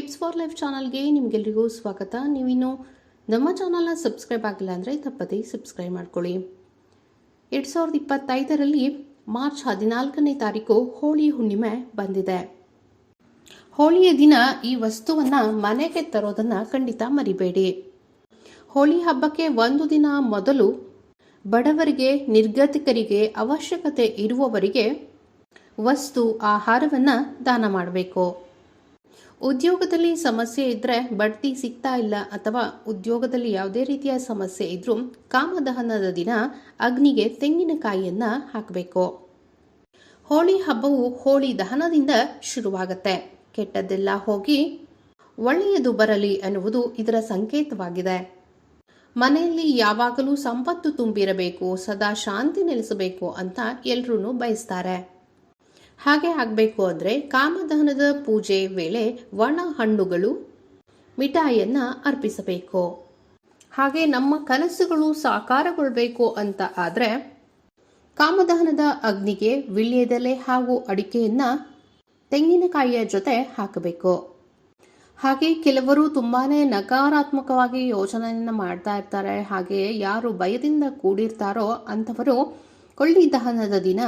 Tips for life ಚಾನಲ್ಗೆ ನಿಮಗೆಲ್ಲರಿಗೂ ಸ್ವಾಗತ. ನೀವಿನ್ನು ನಮ್ಮ ಚಾನಲ್ನ ಸಬ್ಸ್ಕ್ರೈಬ್ ಆಗಿಲ್ಲ ಅಂದರೆ ತಪ್ಪದೇ ಸಬ್ಸ್ಕ್ರೈಬ್ ಮಾಡ್ಕೊಳ್ಳಿ. ಎರಡು ಸಾವಿರದ ಇಪ್ಪತ್ತೈದರಲ್ಲಿ ಮಾರ್ಚ್ ಹದಿನಾಲ್ಕನೇ ತಾರೀಕು ಹೋಳಿ ಹುಣ್ಣಿಮೆ ಬಂದಿದೆ. ಹೋಳಿಯ ದಿನ ಈ ವಸ್ತುವನ್ನು ಮನೆಗೆ ತರೋದನ್ನು ಖಂಡಿತ ಮರಿಬೇಡಿ. ಹೋಳಿ ಹಬ್ಬಕ್ಕೆ ಒಂದು ದಿನ ಮೊದಲು ಬಡವರಿಗೆ, ನಿರ್ಗತಿಕರಿಗೆ ಅವಶ್ಯಕತೆ ಇರುವವರಿಗೆ ವಸ್ತು, ಆಹಾರವನ್ನು ದಾನ ಮಾಡಬೇಕು. ಉದ್ಯೋಗದಲ್ಲಿ ಸಮಸ್ಯೆ ಇದ್ದರೆ ಬಡ್ತಿ ಸಿಗ್ತಾ ಇಲ್ಲ ಅಥವಾ ಉದ್ಯೋಗದಲ್ಲಿ ಯಾವುದೇ ರೀತಿಯ ಸಮಸ್ಯೆ ಇದ್ರೂ ಕಾಮದಹನದ ದಿನ ಅಗ್ನಿಗೆ ತೆಂಗಿನಕಾಯಿಯನ್ನು ಹಾಕಬೇಕು. ಹೋಳಿ ಹಬ್ಬವು ಹೋಳಿ ದಹನದಿಂದ ಶುರುವಾಗುತ್ತೆ. ಕೆಟ್ಟದ್ದೆಲ್ಲ ಹೋಗಿ ಒಳ್ಳೆಯದು ಬರಲಿ ಅನ್ನುವುದು ಇದರ ಸಂಕೇತವಾಗಿದೆ. ಮನೆಯಲ್ಲಿ ಯಾವಾಗಲೂ ಸಂಪತ್ತು ತುಂಬಿರಬೇಕು, ಸದಾ ಶಾಂತಿ ನೆಲೆಸಬೇಕು ಅಂತ ಎಲ್ರೂ ಬಯಸ್ತಾರೆ. ಹಾಗೆ ಆಗಬೇಕು ಅಂದರೆ ಕಾಮದಹನದ ಪೂಜೆ ವೇಳೆ ಒಣ ಹಣ್ಣುಗಳು, ಮಿಠಾಯಿಯನ್ನು ಅರ್ಪಿಸಬೇಕು. ಹಾಗೆ ನಮ್ಮ ಕನಸುಗಳು ಸಾಕಾರಗೊಳ್ಬೇಕು ಅಂತ ಆದರೆ ಕಾಮದಹನದ ಅಗ್ನಿಗೆ ವಿಳ್ಯದೆಲೆ ಹಾಗೂ ಅಡಿಕೆಯನ್ನು ತೆಂಗಿನಕಾಯಿಯ ಜೊತೆ ಹಾಕಬೇಕು. ಹಾಗೆ ಕೆಲವರು ತುಂಬಾನೇ ನಕಾರಾತ್ಮಕವಾಗಿ ಯೋಚನೆಯನ್ನು ಮಾಡ್ತಾ ಇರ್ತಾರೆ. ಹಾಗೆ ಯಾರು ಭಯದಿಂದ ಕೂಡಿರ್ತಾರೋ ಅಂಥವರು ಕೊಳ್ಳಿ ದಹನದ ದಿನ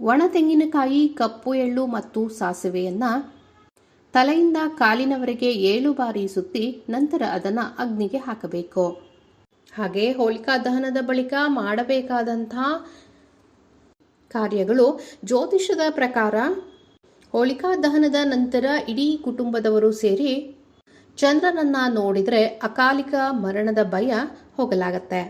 ಒಣ ತೆಂಗಿನಕಾಯಿ ಕಪ್ಪು ಎಳ್ಳು ಮತ್ತು ಸಾಸಿವೆಯನ್ನ ತಲೆಯಿಂದ ಕಾಲಿನವರೆಗೆ ಏಳು ಬಾರಿ ಸುತ್ತಿ ನಂತರ ಅದನ್ನು ಅಗ್ನಿಗೆ ಹಾಕಬೇಕು. ಹಾಗೆ ಹೋಲಿಕಾ ದಹನದ ಬಳಿಕ ಮಾಡಬೇಕಾದಂಥ ಕಾರ್ಯಗಳು ಜ್ಯೋತಿಷದ ಪ್ರಕಾರ ಹೋಲಿಕಾ ದಹನದ ನಂತರ ಇಡೀ ಕುಟುಂಬದವರು ಸೇರಿ ಚಂದ್ರನನ್ನ ನೋಡಿದರೆ ಅಕಾಲಿಕ ಮರಣದ ಭಯ ಹೋಗಲಾಗತ್ತೆ.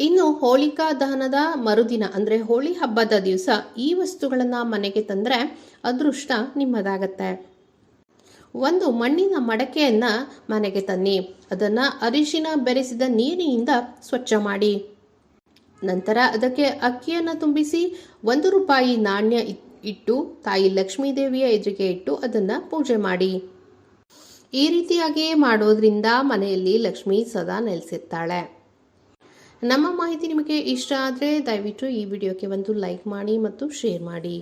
ಇನ್ನು ಹೋಳಿಕಾ ದಹನದ ಮರುದಿನ, ಅಂದರೆ ಹೋಳಿ ಹಬ್ಬದ ದಿವಸ ಈ ವಸ್ತುಗಳನ್ನು ಮನೆಗೆ ತಂದರೆ ಅದೃಷ್ಟ ನಿಮ್ಮದಾಗತ್ತೆ. ಒಂದು ಮಣ್ಣಿನ ಮಡಕೆಯನ್ನು ಮನೆಗೆ ತನ್ನಿ, ಅದನ್ನು ಅರಿಶಿನ ಬೆರೆಸಿದ ನೀರಿನಿಂದ ಸ್ವಚ್ಛ ಮಾಡಿ. ನಂತರ ಅದಕ್ಕೆ ಅಕ್ಕಿಯನ್ನು ತುಂಬಿಸಿ, ಒಂದು ರೂಪಾಯಿ ನಾಣ್ಯ ಇಟ್- ಇಟ್ಟು, ತಾಯಿ ಲಕ್ಷ್ಮೀದೇವಿಯ ಎದುರಿಗೆ ಇಟ್ಟು ಅದನ್ನು ಪೂಜೆ ಮಾಡಿ. ಈ ರೀತಿಯಾಗಿ ಮಾಡೋದ್ರಿಂದ ಮನೆಯಲ್ಲಿ ಲಕ್ಷ್ಮಿ ಸದಾ ನೆಲೆಸಿರ್ತಾಳೆ. ನಮ್ಮ ಮಾಹಿತಿ ನಿಮಗೆ ಇಷ್ಟ ಆದರೆ ದಯವಿಟ್ಟು ಈ ವಿಡಿಯೋಕ್ಕೆ ಒಂದು ಲೈಕ್ ಮಾಡಿ ಮತ್ತು ಶೇರ್ ಮಾಡಿ.